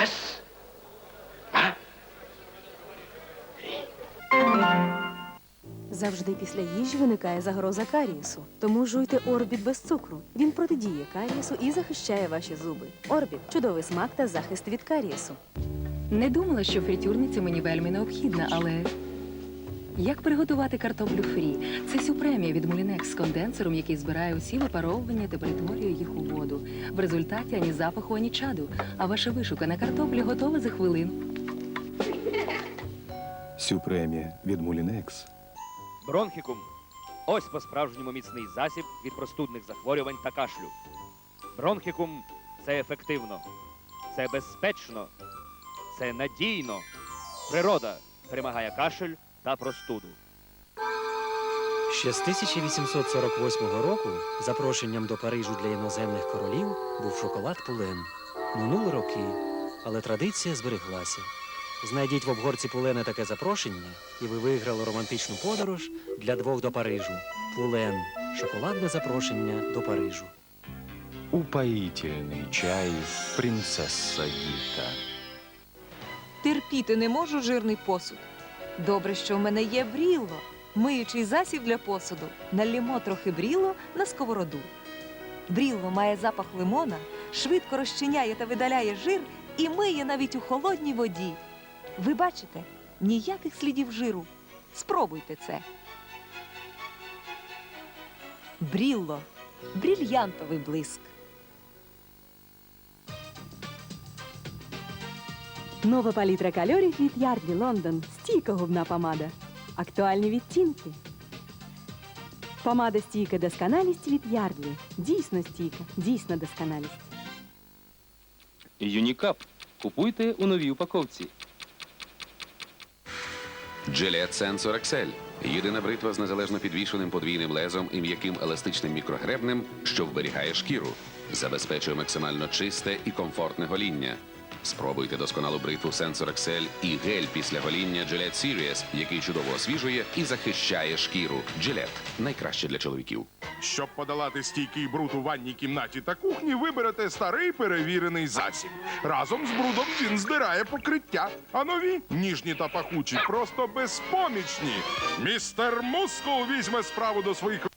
Раз. Завжди після їжі виникає загроза карієсу. Тому жуйте орбіт без цукру. Він протидіє карієсу і захищає ваші зуби. Орбіт чудовий смак та захист від карієсу. Не думала, що фритюрниця мені вельми необхідна, але як приготувати картоплю фрі? Це сюпремія від Мулінекс з конденсером, який збирає усі випаровування та перетворює їх у воду. В результаті ані запаху, ані чаду. А ваша вишукана картопля готова за хвилину. Сюпремія від Мулінекс. Бронхікум. Ось по-справжньому міцний засіб від простудних захворювань та кашлю. Бронхікум це ефективно, це безпечно, це надійно. Природа перемагає кашель та простуду. Ще з 1848 року запрошенням до Парижу для іноземних королів був шоколад Пулен. Минули роки, але традиція збереглася. Знайдіть в обгорці Пулена таке запрошення, і ви виграли романтичну подорож для двох до Парижу. Пулен шоколадне запрошення до Парижу. Упоїтельний чай принцеса Гіта. Терпіти не можу жирний посуд. Добре, що в мене є брілло, миючий засіб для посуду. Налімо трохи брілло на сковороду. Брілло має запах лимона, швидко розчиняє та видаляє жир і миє навіть у холодній воді. Ви бачите, ніяких слідів жиру. Спробуйте це. Брілло брільянтовий блиск. Нова палітра кольорів від Ярді Лондон. Стійка губна помада. Актуальні відтінки. Помада стійка досконалість від Ярдлі. Дійсно стійка, дійсно досконалість. Юнікап. Купуйте у новій упаковці. Gillette Sensor Excel. Єдина бритва з незалежно підвішеним подвійним лезом і м'яким еластичним мікрогребнем, що вберігає шкіру, забезпечує максимально чисте і комфортне гоління. Спробуйте досконалу бритву Sensor Excel і гель після гоління Gillette Series, який чудово освіжує і захищає шкіру. Gillette – найкраще для чоловіків. Щоб подолати стійкий бруд у ванній кімнаті та кухні, виберете старий перевірений засіб. Разом з брудом він здирає покриття, а нові ніжні та пахучі, просто безпомічні. Містер Мускул візьме справу до своїх